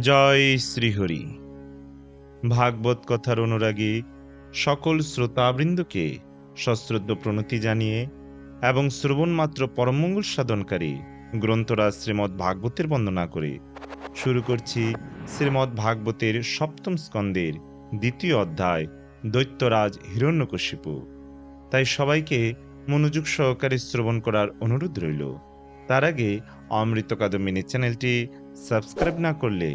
জয় শ্রীহরি। ভাগবত কথার অনুরাগী সকল শ্রোতাবৃন্দকে সশ্রদ্ধ প্রণতি জানিয়ে এবং শ্রবণমাত্র পরমঙ্গল সাধনকারী গ্রন্থরাজ শ্রীমৎ ভাগবতের বন্দনা করে শুরু করছি শ্রীমৎ ভাগবতের সপ্তম স্কন্দের দ্বিতীয় অধ্যায়, দৈত্যরাজ হিরণ্যকশিপু। তাই সবাইকে মনোযোগ সহকারে শ্রবণ করার অনুরোধ রইল। তার আগে অমৃত কাদম্বিনী চ্যানেলটি সাবস্ক্রাইব না করলে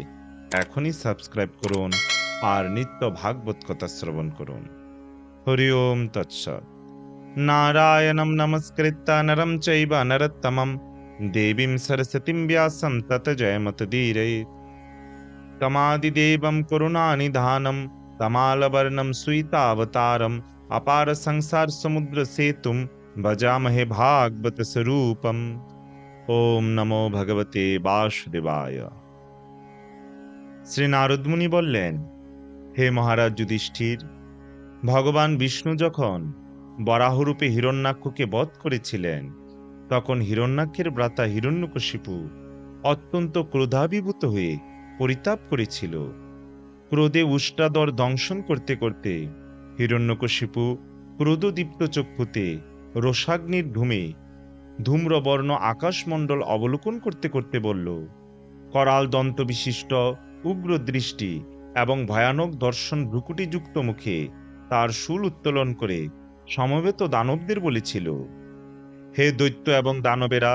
এখনই সাবস্ক্রাইব করুন আর নিত্য ভাগবত কথা শ্রবণ করুন হরি ওম তৎসৎ নারায়ণম নমস্কৃত্য নরম চৈব নরত্তমম দেবীম সরস্বতীম ব্যাসম তত জয়মতদীরয়ে তমাদিদেবম করুণানিধানম তমালবর্ণম সুইতাবতারম अपार संसार समुद्र सेतुम भजामहे भागवत स्वरूपम ওম নমো ভগবতে বাসুদেবায়। শ্রী নারদমুনি বললেন, হে মহারাজ যুধিষ্ঠির, ভগবান বিষ্ণু যখন বরাহরূপে হিরণ্যাক্ষকে বধ করেছিলেন, তখন হিরণ্যাক্ষের ব্রাতা হিরণ্যকশিপু অত্যন্ত ক্রোধাভিভূত হয়ে পরিতাপ করেছিল। ক্রোধে উষ্টাদর দংশন করতে করতে হিরণ্যকশিপু ক্রোধদীপ্ত চক্ষুতে রোষাগ্নির ধূমে ধূম্রবর্ণ আকাশমণ্ডল অবলোকন করতে করতে বলল, করাল দন্ত বিশিষ্ট উগ্র দৃষ্টি এবং ভয়ানক দর্শন ভ্রুকুটিযুক্ত মুখে তার শুল উত্তোলন করে সমবেত দানবদের বলেছিল, হে দৈত্য এবং দানবেরা,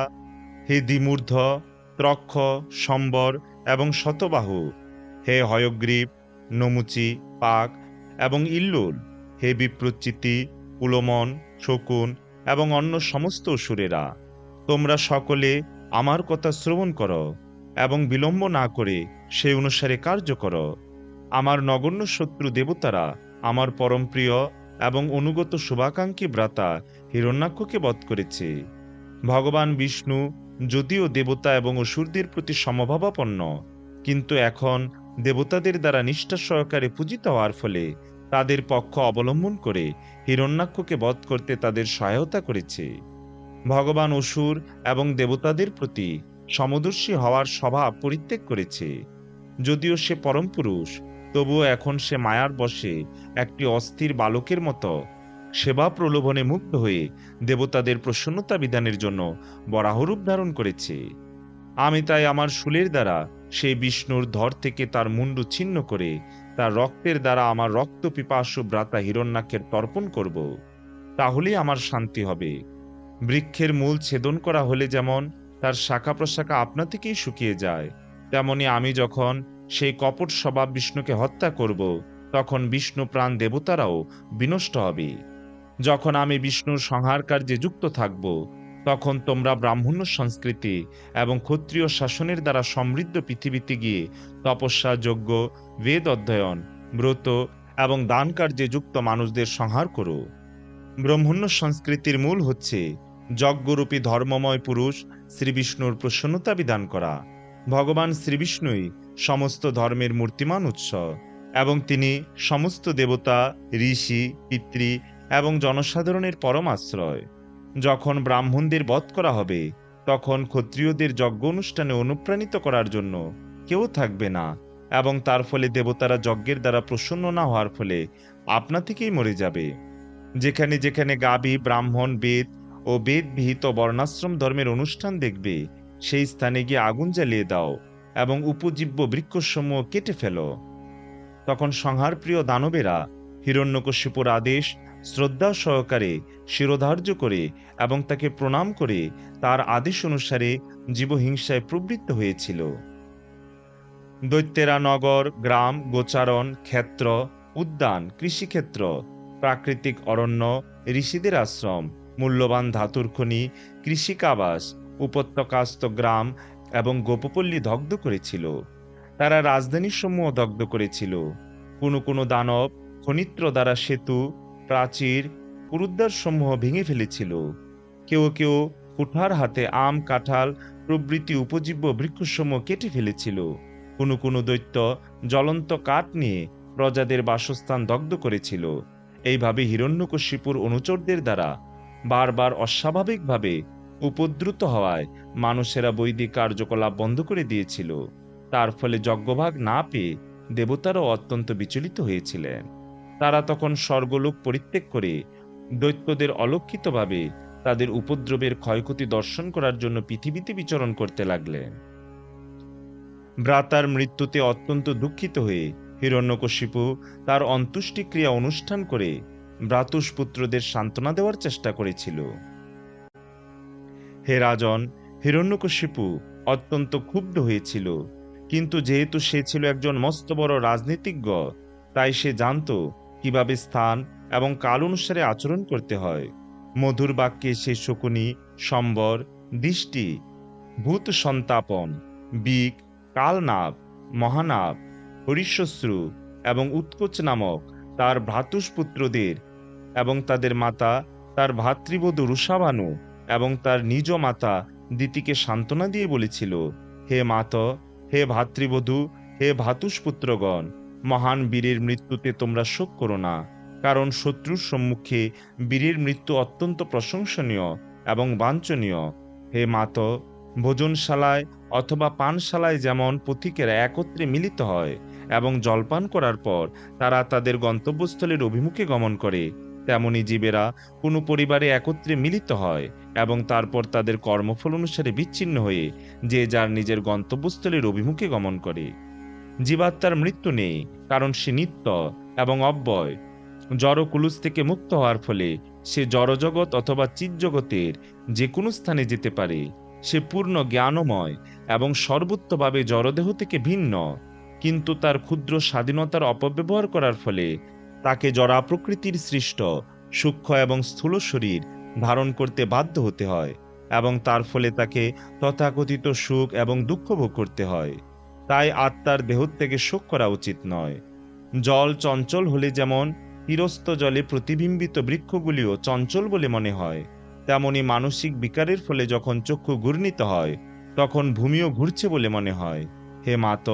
হে দ্বিমূর্ধ, ত্রক্ষ, সম্বর এবং শতবাহু, হে হয়গ্রীব, নমুচি, পাক এবং ইল্লুল, হে বিপ্রচিতি পুলমন শকুন এবং অন্য সমস্ত অসুরেরা। তোমরা সকলে আমার কথা শ্রবণ করো এবং বিলম্ব না করে সেই অনুসারে কার্য করো। আমার নগণ্য শত্রু দেবতারা, আমার পরম প্রিয় এবং অনুগত শুভাকাঙ্ক্ষী ভ্রাতা হিরণ্যাক্ষকে বধ করেছে। ভগবান বিষ্ণু যদিও দেবতা এবং অসুরদের প্রতি সমভাবাপন্ন, কিন্তু এখন দেবতাদের দ্বারা নিষ্ঠা সহকারে পূজিত হওয়ার ফলে তাদের পক্ষ অবলম্বন করে হিরণ্যাক্ষকে বধ করতে তাদের সহায়তা করেছে। ভগবান অসুর এবং দেবতাদের প্রতি সমদর্শী হওয়ার স্বভাব পরিত্যাগ করেছে। যদিও সে পরম পুরুষ, তবুও এখন সে মায়ার বশে একটি অস্থির বালকের মতো সেবা প্রলোভনে মুগ্ধ হয়ে দেবতাদের প্রসন্নতা বিধানের জন্য বরাহরূপ ধারণ করেছে। আমি তাই আমার শুলের দ্বারা সেই বিষ্ণুর ধর থেকে তার মুন্ডু ছিন্ন করে তার রক্তের দ্বারা আমার রক্ত পিপাসু ভ্রাতা হিরণ্যাক্ষের তর্পণ করব, তাহলেই আমার শান্তি হবে। বৃক্ষের মূল ছেদন করা হলে যেমন তার শাখা প্রশাখা আপনা থেকেই শুকিয়ে যায়, তেমনি আমি যখন সেই কপট স্বভাব বিষ্ণুকে হত্যা করব, তখন বিষ্ণু প্রাণ দেবতারাও বিনষ্ট হবে। যখন আমি বিষ্ণুর সংহার কার্যে যুক্ত থাকব তখন তোমরা ব্রাহ্মণ্য সংস্কৃতি এবং ক্ষত্রিয় শাসনের দ্বারা সমৃদ্ধ পৃথিবীতে গিয়ে তপস্যা, যজ্ঞ, বেদ অধ্যয়ন, ব্রত এবং দান কার্যে যুক্ত মানুষদের সংহার করো। ব্রহ্মণ্য সংস্কৃতির মূল হচ্ছে যজ্ঞরূপী ধর্মময় পুরুষ শ্রীবিষ্ণুর প্রসন্নতা বিধান করা। ভগবান শ্রীবিষ্ণুই সমস্ত ধর্মের মূর্তিমান উৎস এবং তিনি সমস্ত দেবতা, ঋষি, পিতৃ এবং জনসাধারণের পরম আশ্রয়। যখন ব্রাহ্মণদের বধ করা হবে, তখন ক্ষত্রিয়দের যজ্ঞ অনুষ্ঠানে অনুপ্রাণিত করার জন্য কেউ থাকবে না এবং তার ফলে দেবতারা যজ্ঞের দ্বারা প্রসন্ন না হওয়ার ফলে আপনা থেকেই মরে যাবে। যেখানে যেখানে গাবি, ব্রাহ্মণ, বেদ ও বেদবিহিত বর্ণাশ্রম ধর্মের অনুষ্ঠান দেখবে, সেই স্থানে গিয়ে আগুন জ্বালিয়ে দাও এবং উপজীব্য বৃক্ষসমূহ কেটে ফেলো। তখন সংহারপ্রিয় দানবেরা হিরণ্যকশিপুর আদেশ শ্রদ্ধা সহকারে, শিরোধার্য করে এবং তাকে প্রণাম করে তার আদেশ অনুসারে জীবহিংসায় প্রবৃত্ত হয়েছিল। দৈত্যেরা নগর, গ্রাম, গোচারণ, ক্ষেত্র, উদ্যান, কৃষিক্ষেত্র, প্রাকৃতিক অরণ্য, ঋষিদের আশ্রম, মূল্যবান ধাতুর খনি, কৃষিকাবাস উপত্যকাস্ত গ্রাম এবং গোপপল্লী দগ্ধ করেছিল। তারা রাজধানীসমূহ দগ্ধ করেছিল। কোনো কোনো দানব, খনিত্র দ্বারা সেতু প্রাচীর পুরুদ্বার সমূহ ভেঙে ফেলেছিল। কেউ কেউ কুঠার হাতে আম, কাঁঠাল প্রভৃতি উপজীব্য বৃক্ষসমূহ কেটে ফেলেছিল। কোনো কোনো দৈত্য জ্বলন্ত কাঠ নিয়ে প্রজাদের বাসস্থান দগ্ধ করেছিল। এইভাবে হিরণ্যকশিপুর অনুচরদের দ্বারা বারবার অস্বাভাবিকভাবে উপদ্রুত হওয়ায় মানুষেরা বৈদিক কার্যকলাপ বন্ধ করে দিয়েছিল। তার ফলে যজ্ঞভাগ না পেয়ে দেবতারাও অত্যন্ত বিচলিত হয়েছিলেন। তারা তখন স্বর্গলোক পরিত্যাগ করে দৈত্যদের অলক্ষিতভাবে তাদের উপদ্রবের ক্ষয়ক্ষতি দর্শন করার জন্য পৃথিবীতে বিচরণ করতে লাগলেন। ভ্রাতার মৃত্যুতে অত্যন্ত দুঃখিত হয়ে হিরণ্যকশিপু তার অন্ত্যেষ্টিক্রিয়া অনুষ্ঠান করে ভ্রাতুষ পুত্রদের সান্ত্বনা দেওয়ার চেষ্টা করেছিল। হে রাজন, হিরণ্যকশিপু অত্যন্ত ক্ষুব্ধ হয়েছিল, কিন্তু যেহেতু সে ছিল একজন মস্ত বড় রাজনীতিজ্ঞ, তাই সে জানত কীভাবে স্থান এবং কাল অনুসারে আচরণ করতে হয়। মধুর বাক্যে সে শকুনি, সম্বর, দৃষ্টি, ভূত সন্তাপন, বিক, কালনাভ, মহানাভ, হরিশ্বশ্রু এবং উৎকোচ নামক তার ভ্রাতুষ্পুত্রদের এবং তাদের মাতা, তার ভাতৃবধূ রুষাবানু এবং তার নিজ মাতা দিতিকে সান্ত্বনা দিয়ে বলেছিল, হে মাত, হে ভাতৃবধূ, হে ভাতুষপুত্রগণ মহান বীরের মৃত্যুতে তোমরা শোক করো না, কারণ শত্রুর সম্মুখে বীরের মৃত্যু অত্যন্ত প্রশংসনীয় এবং বাঞ্ছনীয়। হে মাত, ভোজনশালায় অথবা পানশালায় যেমন পথিকেরা একত্রে মিলিত হয় এবং জলপান করার পর তারা তাদের গন্তব্যস্থলের অভিমুখে গমন করে, তেমনি জীবেরা কোনো পরিবারে একত্রে মিলিত হয় এবং তারপর তাদের কর্মফল অনুসারে বিচ্ছিন্ন হয়ে যে যার নিজের গন্তব্যস্থলের অভিমুখে গমন করে। জীবাত্মার মৃত্যু নেই, কারণ সে নিত্য এবং অব্যয়। জড়কুলুস থেকে মুক্ত হওয়ার ফলে সে জড়জগৎ অথবা চিৎজগতের যে কোনো স্থানে যেতে পারে। সে পূর্ণ জ্ঞানময় এবং সর্বোত্তভাবে জড়দেহ থেকে ভিন্ন, কিন্তু তার ক্ষুদ্র স্বাধীনতার অপব্যবহার করার ফলে তাকে জরা প্রকৃতির সৃষ্ট, সূক্ষ্ম এবং স্থূল শরীর ধারণ করতে বাধ্য হতে হয় এবং তার ফলে তাকে তথাকথিত সুখ এবং দুঃখ ভোগ করতে হয়। তাই আত্মার দেহ থেকে শোক করা উচিত নয়। জল চঞ্চল হলে যেমন তীরস্থ জলে প্রতিবিম্বিত বৃক্ষগুলিও চঞ্চল বলে মনে হয়, তেমনি মানসিক বিকারের ফলে যখন চক্ষু ঘূর্ণিত হয়, তখন ভূমিও ঘুরছে বলে মনে হয়। হে মাত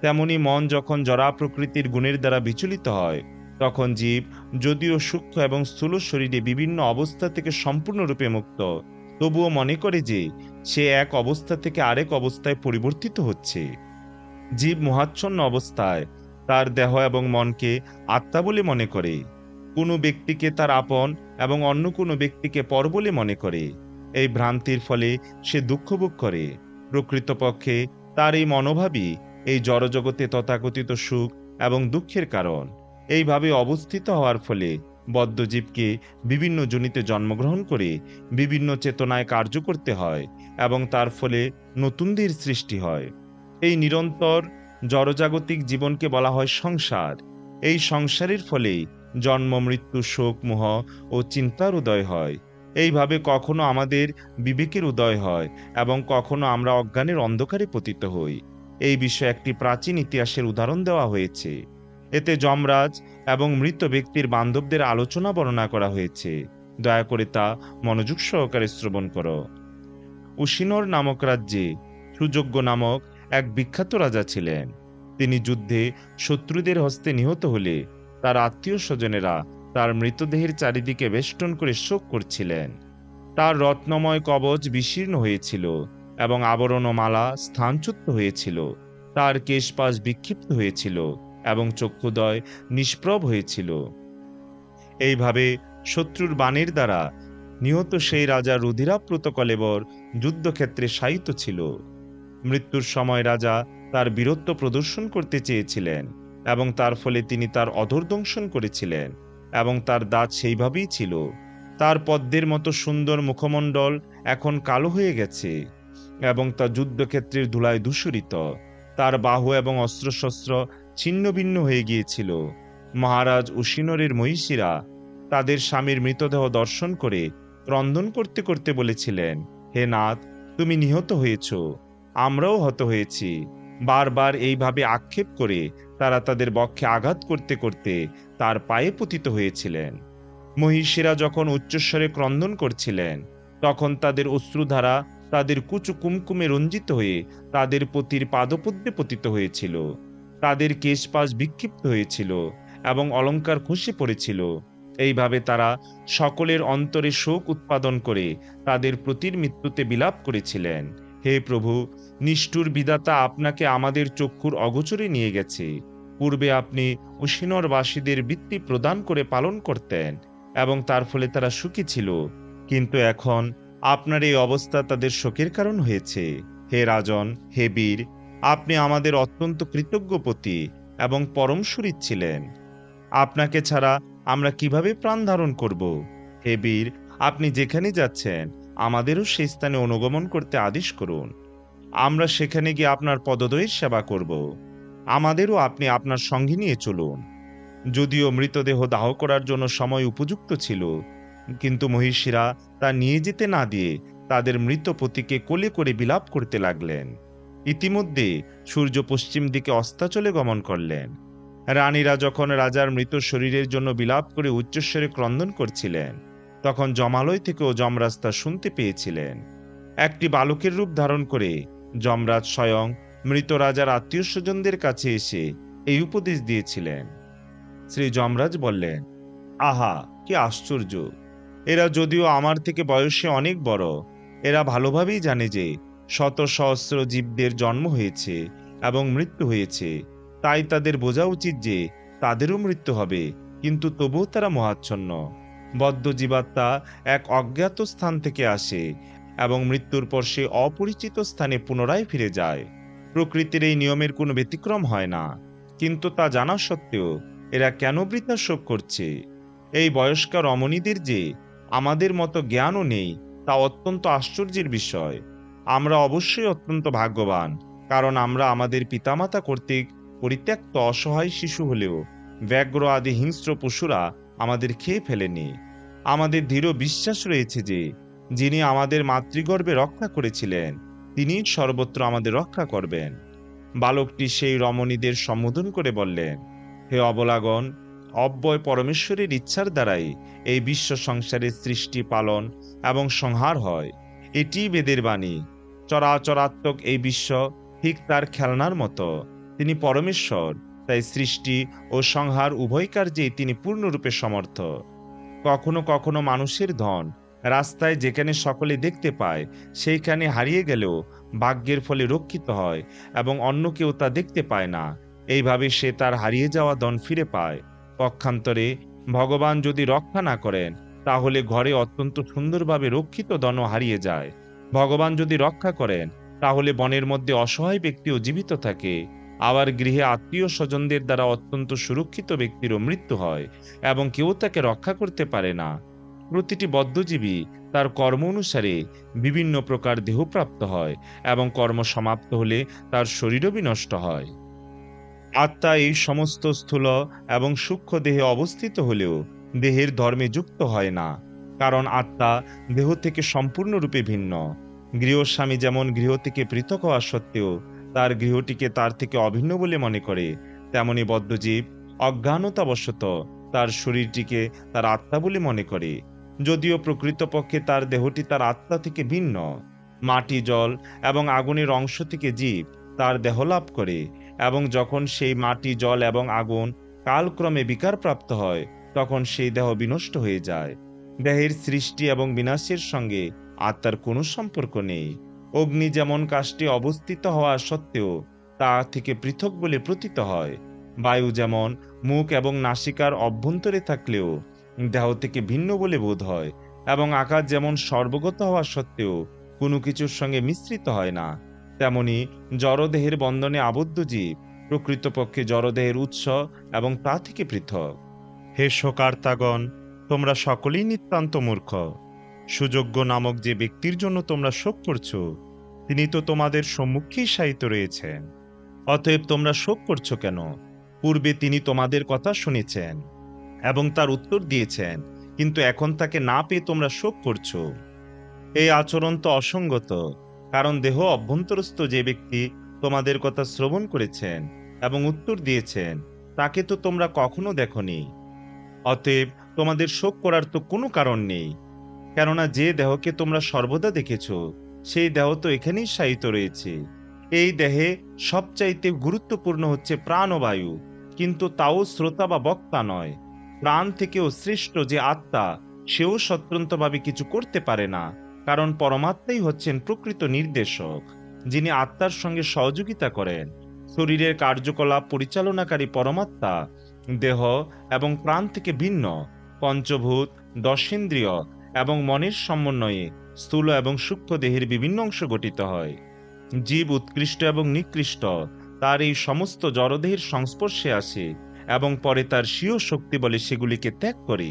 তেমনি মন যখন জরা প্রকৃতির গুণের দ্বারা বিচলিত হয়, তখন জীব যদিও সূক্ষ্ম এবং স্থূল শরীরে বিভিন্ন অবস্থা থেকে সম্পূর্ণরূপে মুক্ত, তবুও মনে করে যে সে এক অবস্থা থেকে আরেক অবস্থায় পরিবর্তিত হচ্ছে। জীব মহাচ্ছন্ন অবস্থায় তার দেহ এবং মনকে আত্মা বলে মনে করে। কোনো ব্যক্তিকে তার আপন এবং অন্য কোনো ব্যক্তিকে পর বলে মনে করে। এই ভ্রান্তির ফলে সে দুঃখ ভোগ করে। প্রকৃতপক্ষে তার এই মনোভাবই এই জড়জগতে তথাকথিত সুখ এবং দুঃখের কারণ। এইভাবে অবস্থিত হওয়ার ফলে বদ্ধজীবকে বিভিন্ন জনিতে জন্মগ্রহণ করে বিভিন্ন চেতনায় কার্য করতে হয় এবং তার ফলে নতুনদের সৃষ্টি হয়। এই নিরন্তর জড়জাগতিক জীবনকে বলা হয় সংসার। এই সংসারের ফলে জন্ম, মৃত্যু, শোক, মোহ ও চিন্তার উদয় হয়। এইভাবে কখনো আমাদের বিবেকের উদয় হয় এবং কখনো আমরা অজ্ঞানের অন্ধকারে পতিত হই। এই বিষয়ে একটি প্রাচীন ইতিহাসের উদাহরণ দেওয়া হয়েছে। এতে যমরাজ এবং মৃত ব্যক্তির বান্ধবদের আলোচনা বর্ণনা করা হয়েছে। দয়া করে তা মনোযোগ সহকারে শ্রবণ করো। উশিনর নামক রাজ্যে সুযোগ্য নামক এক বিখ্যাত রাজা ছিলেন। তিনি যুদ্ধে শত্রুদের হস্তে নিহত হলে তার আত্মীয় স্বজনেরা তার মৃতদেহের চারিদিকে বেষ্টন করে শোক করছিলেন। তার রত্নময় কবচ বিশীর্ণ হয়েছিল এবং আবরণ মালা স্থানচ্যুত হয়েছিল। তার কেশপাশ বিক্ষিপ্ত হয়েছিল এবং চক্ষুদয় নিষ্প্রভ হয়েছিল। এইভাবে শত্রুর বাণীর দ্বারা নিহত সেই রাজা রুধিরাপ্লুত কলেবর যুদ্ধক্ষেত্রে শায়িত ছিল। মৃত্যুর সময় রাজা তার বীরত্ব প্রদর্শন করতে চেয়েছিলেন এবং তার ফলে তিনি তার অধর্দংশন করেছিলেন এবং তার দাঁত সেইভাবেই ছিল। তার পদ্মের মতো সুন্দর মুখমণ্ডল এখন কালো হয়ে গেছে এবং তা যুদ্ধক্ষেত্রের ধুলায় দূষরিত তার বাহু এবং অস্ত্রশস্ত্র ছিন্ন ভিন্ন হয়ে গিয়েছিল। মহারাজ উশিনরের মহিষীরা তাদের স্বামীর মৃতদেহ দর্শন করে ক্রন্দন করতে করতে বলেছিলেন, হে নাথ, তুমি নিহত হয়েছ। আমরাও হত হয়েছি। বারবার এইভাবে আক্ষেপ করে তারা তাদের বক্ষে আঘাত করতে করতে তার পায়ে পতিত হয়েছিলেন। মহিষীরা যখন উচ্চস্বরে ক্রন্দন করছিলেন, তখন তাদের অশ্রুধারা তাদের কুচু কুমকুমে রঞ্জিত হয়ে তাদের পতির পাদপদ্মে পতিত হয়েছিল। তাদের কেশপাশ বিক্ষিপ্ত হয়েছিল এবং অলঙ্কার খসে পড়েছিল। এইভাবে তারা সকলের অন্তরে শোক উৎপাদন করে তাদের প্রতির মৃত্যুতে বিলাপ করেছিলেন। হে প্রভু, নিষ্ঠুর বিধাতা আপনাকে আমাদের চক্ষুর অগোচরে নিয়ে গেছে। পূর্বে আপনি উশিনরবাসীদের বৃত্তি প্রদান করে পালন করতেন এবং তার ফলে তারা সুখী ছিল। কিন্তু এখন আপনার এই অবস্থা তাদের শোকের কারণ হয়েছে। হে রাজন, হে বীর, আপনি আমাদের অত্যন্ত কৃতজ্ঞপতি এবং পরম সুরিত ছিলেন। আপনাকে ছাড়া আমরা কীভাবে প্রাণ ধারণ করব? হে বীর, আপনি যেখানে যাচ্ছেন আমাদেরও সেই স্থানে অনুগমন করতে আদেশ করুন। আমরা সেখানে গিয়ে আপনার পদদয়ের সেবা করব। আমাদেরও আপনি আপনার সঙ্গে নিয়ে চলুন। যদিও মৃতদেহ দাহ করার জন্য সময় উপযুক্ত ছিল, কিন্তু মহিষীরা তা নিয়ে যেতে না দিয়ে তাদের মৃত পতিকে কোলে করে বিলাপ করতে লাগলেন। ইতিমধ্যে সূর্য পশ্চিম দিকে অস্তাচলে গমন করলেন। রানীরা যখন রাজার মৃত শরীরের জন্য বিলাপ করে উচ্চস্বরে ক্রন্দন করছিলেন তখন জমালয় থেকেও যমরাজ তা শুনতে পেয়েছিলেন। একটি বালকের রূপ ধারণ করে যমরাজ স্বয়ং মৃত রাজার আত্মীয় স্বজনদের কাছে এসে এই উপদেশ দিয়েছিলেন। শ্রী যমরাজ বললেন, আহা, কি আশ্চর্য! এরা যদিও আমার থেকে বয়সে অনেক বড়, এরা ভালোভাবেই জানে যে শত সহস্র জীবদের জন্ম হয়েছে এবং মৃত্যু হয়েছে। তাই তাদের বোঝা উচিত যে তাদেরও মৃত্যু হবে, কিন্তু তবুও তারা মহাচ্ছন্ন। বদ্ধ জীবাত্মা এক অজ্ঞাত স্থান থেকে আসে এবং মৃত্যুর পর সে অপরিচিত স্থানে পুনরায় ফিরে যায়। প্রকৃতির এই নিয়মের কোনো ব্যতিক্রম হয় না, কিন্তু তা জানা সত্ত্বেও এরা কেন বৃথা শোক করছে? এই বয়স্ক রমণীদের যে আমাদের মতো জ্ঞানও নেই, তা অত্যন্ত আশ্চর্যের বিষয়। আমরা অবশ্যই অত্যন্ত ভাগ্যবান, কারণ আমরা আমাদের পিতামাতা কর্তৃক পরিত্যক্ত অসহায় শিশু হলেও ব্যাঘ্র আদি হিংস্র পশুরা আমাদের খেয়ে ফেলেনি আমাদের দৃঢ় বিশ্বাস রয়েছে যে, যিনি আমাদের মাতৃগর্ভে রক্ষা করেছিলেন, তিনি সর্বত্র আমাদের রক্ষা করবেন। বালকটি সেই রমণীদের সম্বোধন করে বললেন, হে অবলাগন অব্যয় পরমেশ্বরের ইচ্ছার দ্বারাই এই বিশ্ব সংসারের সৃষ্টি পালন এবং সংহার হয়। এটি বেদের বাণী। চরাচরাত্মক এই বিশ্ব ঠিক তার খেলনার মতো। তিনি পরমেশ্বর। তাই সৃষ্টি ও সংহার উভয় কার্যেই তিনি পূর্ণরূপে সমর্থ। কখনো কখনো মানুষের ধন রাস্তায় যেখানে সকলে দেখতে পায়, সেইখানে হারিয়ে গেলেও ভাগ্যের ফলে রক্ষিত হয় এবং অন্য কেউ তা দেখতে পায় না। এইভাবে সে তার হারিয়ে যাওয়া ধন ফিরে পায়। পক্ষান্তরে ভগবান যদি রক্ষা না করেন, তাহলে ঘরে অত্যন্ত সুন্দরভাবে রক্ষিত ধনও হারিয়ে যায়। ভগবান যদি রক্ষা করেন, তাহলে বনের মধ্যে অসহায় ব্যক্তিও জীবিত থাকে। আবার গৃহে আত্মীয় স্বজনদের দ্বারা অত্যন্ত সুরক্ষিত ব্যক্তিরও মৃত্যু হয় এবং কেউ তাকে রক্ষা করতে পারে না। প্রতিটি বদ্ধজীবী তার কর্ম অনুসারে বিভিন্ন প্রকার দেহপ্রাপ্ত হয় এবং কর্ম সমাপ্ত হলে তার শরীরও বিনষ্ট হয়। আত্মা এই সমস্ত স্থূল এবং সূক্ষ্ম দেহে অবস্থিত হলেও দেহের ধর্মে যুক্ত হয় না, কারণ আত্মা দেহ থেকে সম্পূর্ণরূপে ভিন্ন। গৃহস্বামী যেমন গৃহ থেকে পৃথক হওয়া সত্ত্বেও তার গৃহটিকে তার থেকে অভিন্ন বলে মনে করে। তেমনি বদ্ধজীব অজ্ঞানতাবশত তার শরীরটিকে তার আত্মা বলে মনে করে। যদিও প্রকৃতপক্ষে তার দেহটি তার আত্মা থেকে ভিন্ন। মাটি, জল এবং আগুনের অংশ থেকে জীব তার দেহ লাভ করে এবং যখন সেই মাটি, জল এবং আগুন কালক্রমে বিকারপ্রাপ্ত হয়, তখন সেই দেহ বিনষ্ট হয়ে যায়। দেহের সৃষ্টি এবং বিনাশের সঙ্গে আত্মার কোনো সম্পর্ক নেই। অগ্নি যেমন কাষ্ঠে অবস্থিত হওয়া সত্ত্বেও তা থেকে পৃথক বলে প্রতীত হয়। বায়ু যেমন মুখ এবং নাসিকার অভ্যন্তরে থাকলেও দেহ থেকে ভিন্ন বলে বোধ হয় এবং আকাশ যেমন সর্বগত হওয়া সত্ত্বেও কোনো কিছুর সঙ্গে মিশ্রিত হয় না। তেমনি জড়দেহের বন্ধনে আবদ্ধ জীব প্রকৃতপক্ষে জড়দেহের উৎস এবং তা থেকে পৃথক। হে শোকার্তাগণ, তোমরা সকলেই নিতান্ত মূর্খ। সুযোগ্য নামক যে ব্যক্তির জন্য তোমরা শোক করছ, তিনি তো তোমাদের সম্মুখেই সাহিত্য রয়েছেন। অতএব তোমরা শোক করছ কেন? পূর্বে তিনি তোমাদের কথা শুনেছেন এবং তার উত্তর দিয়েছেন, কিন্তু এখন তাকে না পেয়ে তোমরা শোক করছ। এই আচরণ তো অসঙ্গত, কারণ দেহ অভ্যন্তরস্থ যে ব্যক্তি তোমাদের কথা শ্রবণ করেছেন এবং উত্তর দিয়েছেন, তাকে তো তোমরা কখনো দেখনি। অতএব তোমাদের শোক করার তো কোনো কারণ নেই। কেননা যে দেহকে তোমরা সর্বদা দেখেছ, সেই দেহ তো এখানেই শায়িত রয়েছে। এই দেহে সবচাইতে গুরুত্বপূর্ণ হচ্ছে প্রাণ ও বায়ু কিন্তু তাও শ্রোতা বা বক্তা নয়। প্রাণ থেকেও শ্রেষ্ঠ যে আত্মা, সেও স্বতন্ত্রভাবে কিছু করতে পারে না, কারণ পরমাত্মাই হচ্ছেন প্রকৃত নির্দেশক, যিনি আত্মার সঙ্গে সহযোগিতা করেন। শরীরের কার্যকলাপ পরিচালনাকারী পরমাত্মা, দেহ এবং প্রাণ থেকে ভিন্ন, পঞ্চভূত, দশেন্দ্রিয় এবং মনের সমন্বয়ে স্থূল এবং সূক্ষ্ম দেহের বিভিন্ন অংশ গঠিত হয়। জীব উৎকৃষ্ট এবং নিকৃষ্ট, তার এই সমস্ত জড়দেহের সংস্পর্শে আসে এবং পরে তার স্বীয় শক্তি বলে সেগুলিকে ত্যাগ করে।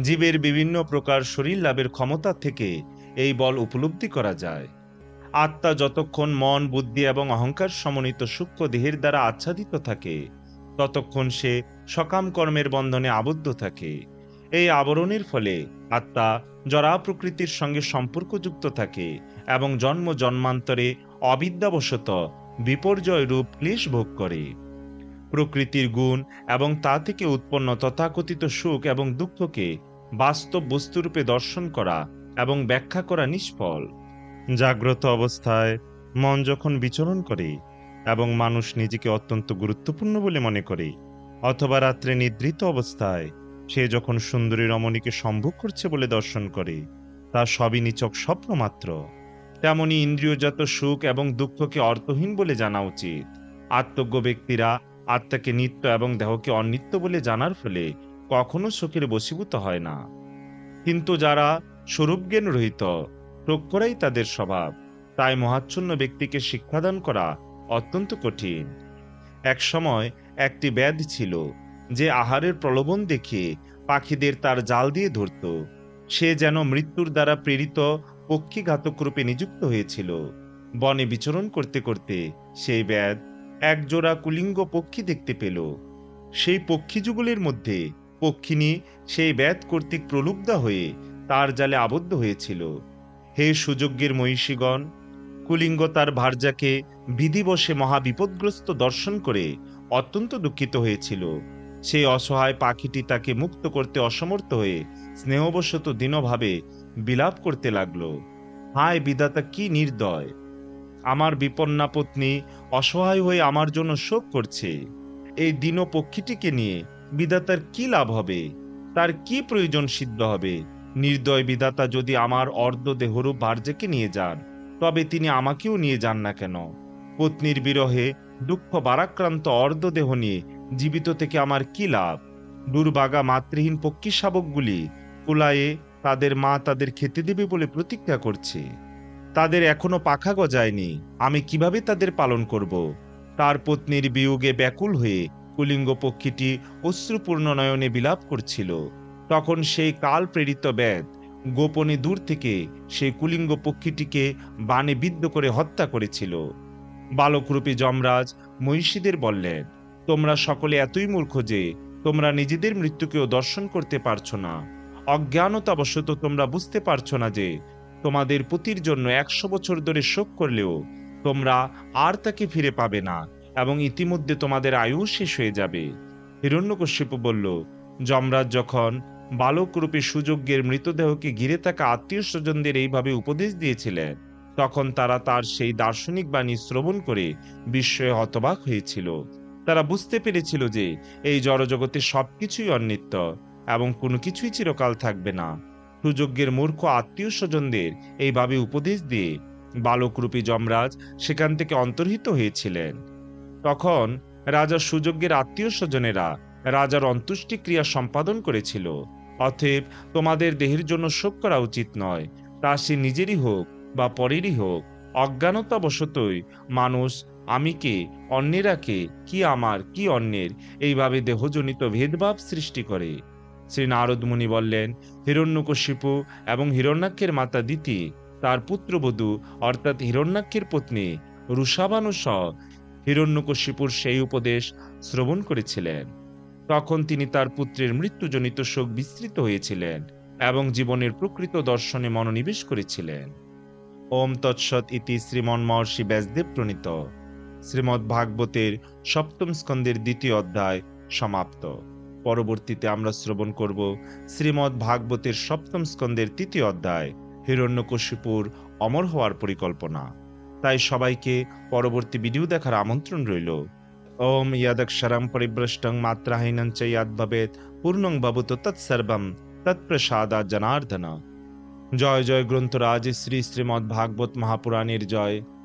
জীবের বিভিন্ন প্রকার শরীর লাভের ক্ষমতা থেকে এই বল উপলব্ধি করা যায়। আত্মা যতক্ষণ মন, বুদ্ধি এবং অহংকার সমন্বিত সূক্ষ্ম দেহের দ্বারা আচ্ছাদিত থাকে, ততক্ষণ সে সকাম কর্মের বন্ধনে আবদ্ধ থাকে। এই আবরণের ফলে আত্মা জরা প্রকৃতির সঙ্গে সম্পর্কযুক্ত থাকে এবং জন্ম জন্মান্তরে অবিদ্যাবশত বিপর্যয় রূপ ক্লেশ ভোগ করে। প্রকৃতির গুণ এবং তা থেকে উৎপন্ন তথাকথিত সুখ এবং দুঃখকে বাস্তব বস্তুরূপে দর্শন করা এবং ব্যাখ্যা করা নিষ্ফল। জাগ্রত অবস্থায় মন যখন বিচরণ করে এবং মানুষ নিজেকে অত্যন্ত গুরুত্বপূর্ণ বলে মনে করে, অথবা রাত্রে নিদ্রিত অবস্থায় সে যখন সুন্দরী রমণীকে সম্ভোগ করছে বলে দর্শন করে তা সবই নিচক স্বপ্ন মাত্র। তেমনি ইন্দ্রিয়জাত সুখ এবং দুঃখকে অর্থহীন বলে জানা উচিত। আত্মজ্ঞ ব্যক্তিরা আত্মাকে নিত্য এবং দেহকে অনিত্য বলে জানার ফলে কখনো সুখের বশীভূত হয় না। কিন্তু যারা স্বরূপজ্ঞান রহিত প্রক্ষরাই তাদের স্বভাব। তাই মহাচ্ছন্ন ব্যক্তিকে শিক্ষাদান করা অত্যন্ত কঠিন। এক সময় একটি ব্যাধ ছিল যে আহারের প্রলোভন দেখে পাখিদের তার জাল দিয়ে ধরত। সে যেন মৃত্যুর দ্বারা প্রেরিত পক্ষীঘাতক রূপে নিযুক্ত হয়েছিল। বনে বিচরণ করতে করতে সেই ব্যাধ এক জোড়া কুলিঙ্গ পক্ষী দেখতে পেল। সেই পক্ষীযুগলের মধ্যে পক্ষিনী সেই ব্যাধ কর্তৃক প্রলুব্ধা হয়ে তার জালে আবদ্ধ হয়েছিল। হে সুযোগ্যের মহিষীগণ, কুলিঙ্গ তার ভার্যাকে বিধিবশে মহাবিপদগ্রস্ত দর্শন করে অত্যন্ত দুঃখিত হয়েছিল। সেই অসহায় পাখিটি তাকে মুক্ত করতে অসমর্থ হয়ে স্নেহবশত দীনভাবে বিলাপ করতে লাগল। হায় বিধাতা, কি নির্দয়! আমার বিপন্না পত্নী অসহায় হয়ে আমার জন্য শোক করছে। এই দীন পক্ষীটিকে নিয়ে বিধাতার কি লাভ হবে? তার কি প্রয়োজন সিদ্ধ হবে? নির্দয় বিধাতা যদি আমার অর্ধ দেহরূপ ভার্যকে নিয়ে যান, তবে তিনি আমাকেও নিয়ে যান না কেন? পত্নীর বিরহে দুঃখ বারাক্রান্ত অর্ধ দেহ নিয়ে জীবিত থেকে আমার কি লাভ? দুর্বাগা মাতৃহীন পক্ষী শাবকগুলি কুলায়ে তাদের মা তাদের খেতে দেবে বলে প্রতীক্ষা করছে। তাদের এখনও পাখা গজায়নি, আমি কীভাবে তাদের পালন করব? তার পত্নীর বিয়োগে ব্যাকুল হয়ে কুলিঙ্গ পক্ষীটি অশ্রুপূর্ণ নয়নে বিলাপ করছিল। তখন সেই কাল প্রেরিত ব্যাধ গোপনে দূর থেকে সেই কুলিঙ্গ পক্ষীটিকে বানে বিদ্ধ করে হত্যা করেছিল। বালকরূপী যমরাজ মহিষীদের বললেন তোমরা সকলে এতই মূর্খ যে তোমরা নিজেদের মৃত্যুকেও দর্শন করতে পারছ না। অজ্ঞানতাবশত তোমরা বুঝতে পারছ না যে তোমাদের পতির জন্য একশো বছর ধরে শোক করলেও তোমরা আর তাকে ফিরে পাবে না এবং ইতিমধ্যে তোমাদের আয়ু শেষ হয়ে যাবে। হিরণ্যকশ্যপু বলল, যমরাজ যখন বালকরূপে সুযোগ্যের মৃতদেহকে ঘিরে থাকা আত্মীয় স্বজনদের এইভাবে উপদেশ দিয়েছিলেন, তখন তারা তার সেই দার্শনিক বাণী শ্রবণ করে বিস্ময়ে হতবাক হয়েছিল। তারা বুঝতে পেরেছিল যে এই জড়জগতে সবকিছুই অনিত্য এবং কোনো কিছুই চিরকাল থাকবে না। সুযোগ্যের মূর্খ আত্মীয় স্বজনদের এইভাবে উপদেশ দিয়ে বালকরূপী যমরাজ সেখান থেকে অন্তর্হিত হয়েছিলেন। তখন রাজা সুযোগ্যের আত্মীয় স্বজনেরা রাজার অন্তুষ্টি ক্রিয়া সম্পাদন করেছিল। অতএব তোমাদের দেহের জন্য শোক করা উচিত নয়, তা সে নিজেরই হোক বা পরেরই হোক। অজ্ঞানতাবশতই মানুষ আমি কে? অন্যেরা কে? কি আমার? কি অন্যের? এইভাবে দেহজনিত ভেদভাব সৃষ্টি করে। শ্রী নারদ মুনি বললেন, হিরণ্যকশিপু এবং হিরণ্যাক্ষের মাতা দিতি তার পুত্রবধূ, অর্থাৎ হিরণ্যাক্ষের পত্নী রুষাবানু সহ হিরণ্যকশিপুর সেই উপদেশ শ্রবণ করেছিলেন। তখন তিনি তার পুত্রের মৃত্যুজনিত শোক বিস্তৃত হয়েছিলেন এবং জীবনের প্রকৃত দর্শনে মনোনিবেশ করেছিলেন। ওম তৎসৎ ইতি শ্রীমন মহর্ষি ব্যাসদেব প্রণীত। শ্রীমদ্ ভাগবতের সপ্তম স্কন্দের দ্বিতীয় অধ্যায় সমাপ্ত। পরবর্তীতে আমরা শ্রবণ করব শ্রীমদ্ ভাগবতের সপ্তম স্কন্দের তৃতীয় অধ্যায়, হিরণ্যকশিপুর অমর হওয়ার পরিকল্পনা। তাই সবাইকে পরবর্তী ভিডিও দেখার আমন্ত্রণ রইল। ওম ইয়াদক্ষরম পরিভ্রষ্টং মাত্রাহীনং চ ইয়াদ ভবেত পূর্ণং ভবতু তৎসর্বম তৎপ্রসাদা জনার্দন। জয় জয় গ্রন্থরাজ শ্রী শ্রীমদ্ ভাগবত মহাপুরাণের জয়।